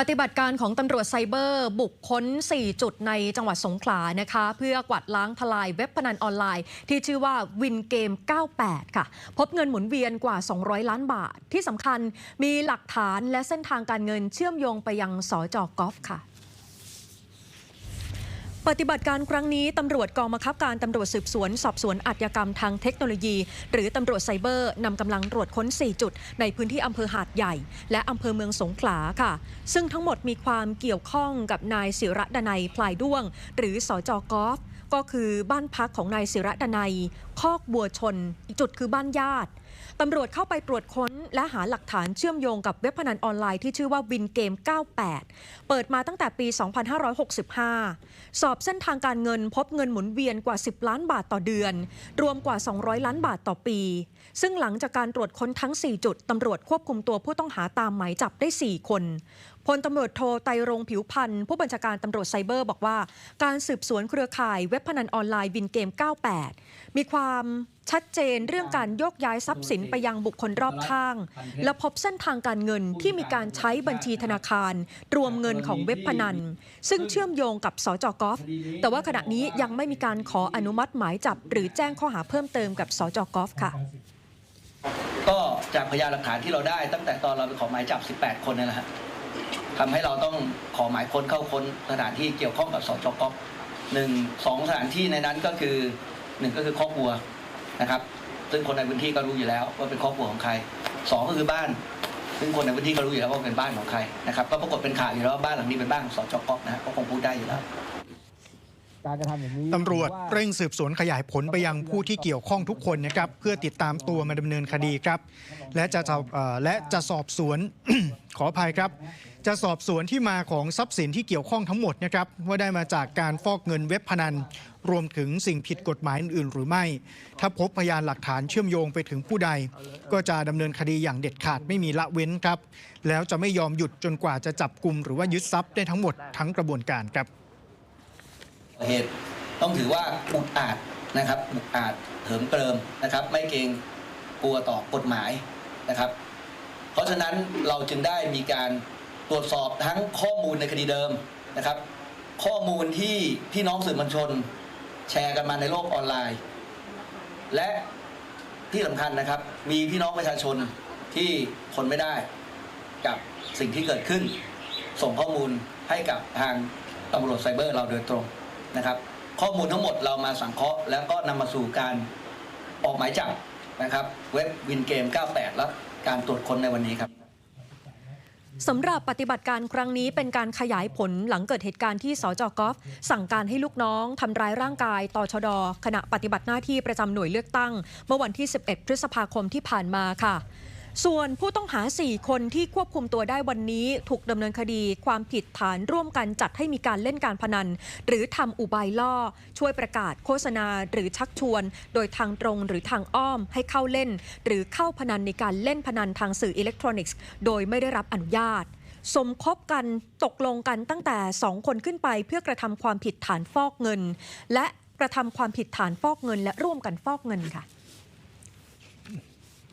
ปฏิบัติการของตำรวจไซเบอร์ บุกค้น 4 จุดในจังหวัดสงขลานะคะ เพื่อกวาดล้างทลายเว็บพนันออนไลน์ ที่ชื่อว่าวินเกม 98 ค่ะ พบเงินหมุนเวียนกว่า 200 ล้านบาท ที่สำคัญมีหลักฐานและเส้นทางการเงินเชื่อมโยงไปยังสอจอกอฟค่ะ ปฏิบัติการครั้งนี้ตำรวจกองบังคับการตำรวจสืบสวน สอบสวนอาชญากรรมทางเทคโนโลยี หรือตำรวจไซเบอร์นำกำลังตรวจค้น 4 จุด ในพื้นที่อำเภอหาดใหญ่ และอำเภอเมืองสงขลาค่ะ ซึ่งทั้งหมดมีความเกี่ยวข้องกับนายศิระดนัยพลายด้วง หรือสอจอกอฟก็คือบ้านพักของนายศิระดนัยคอกบัวชน อีกจุดคือบ้านญาติ ตำรวจเข้าไปตรวจค้นและหาหลักฐานเชื่อมโยงกับเว็บพนันออนไลน์ที่ชื่อว่าวินเกม 98 เปิดมาตั้งแต่ปี 2565 สอบเส้นทางการเงินพบเงินหมุนเวียนกว่า 10 ล้านบาทต่อเดือน รวมกว่า 200 ล้านบาทต่อปี ซึ่งหลังจากการตรวจค้นทั้ง 4 จุดตำรวจควบคุมตัวผู้ต้องหาตามหมายจับได้ 4 คน พลตำรวจโทไตรงผิวพันธ์ผู้บัญชาการตำรวจไซเบอร์บอกว่า การสืบสวนเครือข่ายเว็บพนันออนไลน์วินเกม 98 มีความชัดเจนเรื่องการโยกย้ายทรัพย์สินไปยังบุคคลรอบข้าง และพบเส้นทางการเงินที่มีการใช้บัญชีธนาคาร รวมเงินของเว็บพนัน ซึ่งเชื่อมโยงกับสจกอฟแต่ว่าขณะนี้ยังไม่มีการขออนุมัติหมายจับ หรือแจ้งข้อหาเพิ่มเติมกับสจกอฟค่ะก็จากพยานหลักฐานที่เราได้ตั้งแต่ตอนเราไปขอหมายจับ 18 คนนี่แหละฮะ ทำให้เราต้องขอหมายค้นเข้าค้นสถานที่เกี่ยวข้องกับสจกหนึ่งสองสถานที่ในนั้นก็คือหนึ่งก็คือครอบครัวนะครับ ซึ่งคนในพื้นที่ก็รู้อยู่แล้วว่าเป็นครอบครัวของใครสองก็คือบ้าน ซึ่งคนในพื้นที่ก็รู้อยู่แล้วว่าเป็นบ้านของใครนะครับก็ปรากฏเป็นข่าวอยู่แล้วว่าบ้านหลังนี้เป็นบ้านของสจกนะฮะก็คงพูดได้อยู่แล้วการกระทำอย่างนี้ตำรวจถือว่าเร่งสืบสวนขยายผลไปยังผู้ที่เกี่ยวข้องทุกคนนะครับ เพื่อติดตามตัวมาดำเนินคดีครับ และจะสอบเอ่อและจะสอบสวนขออภัยครับ จะสอบสวนที่มาของทรัพย์สินที่เกี่ยวข้องทั้งหมดนะครับว่าได้มาจากการฟอกเงินเว็บพนัน รวมถึงสิ่งผิดกฎหมายอื่น ๆ หรือไม่ ถ้าพบพยานหลักฐานเชื่อมโยงไปถึงผู้ใด ก็จะดำเนินคดีอย่างเด็ดขาดไม่มีละเว้นครับ แล้วจะไม่ยอมหยุดจนกว่าจะจับกลุ่มหรือว่ายึดทรัพย์ได้ทั้งหมดทั้งกระบวนการครับเหตุต้องถือว่าอุกอาจนะครับอุกอาจเหิมเกริมนะครับ ไม่เกรงกลัวต่อกฎหมายนะครับ เพราะฉะนั้นเราจึงได้มีการ ตรวจสอบทั้งข้อมูลในคดีเดิมนะครับ ข้อมูลที่พี่น้องสื่อมวลชน แชร์กันมาในโลกออนไลน์ และที่สำคัญนะครับ มีพี่น้องประชาชนที่ทนไม่ได้กับสิ่งที่เกิดขึ้น ส่งข้อมูลให้กับทางตำรวจไซเบอร์เราโดยตรงนะครับ ข้อมูลทั้งหมดเรามาสังเคราะห์ แล้วก็นำมาสู่การออกหมายจับนะครับ เว็บวินเกม 98 และการตรวจค้นในวันนี้ครับ สำหรับปฏิบัติการครั้งนี้เป็นการขยายผลหลังเกิดเหตุการณ์ที่สจกอฟสั่งการให้ลูกน้องทำร้ายร่างกายตชดขณะปฏิบัติหน้าที่ประจำหน่วยเลือกตั้ง เมื่อวันที่ 11 พฤษภาคมที่ผ่านมาค่ะ ส่วนผู้ต้องหา 4 คนที่ควบคุมตัวได้วันนี้ถูกดำเนินคดีความผิดฐานร่วมกันจัดให้มีการเล่นการพนัน หรือทำอุบายล่อ ช่วยประกาศโฆษณาหรือชักชวน โดยทางตรงหรือทางอ้อมให้เข้าเล่น หรือเข้าพนันในการเล่นพนันทางสื่ออิเล็กทรอนิกส์ โดยไม่ได้รับอนุญาตสมคบกันตกลงกันตั้งแต่ 2 คนขึ้นไปเพื่อกระทำความผิดฐานฟอกเงิน และกระทำความผิดฐานฟอกเงิน และร่วมกันฟอกเงินค่ะ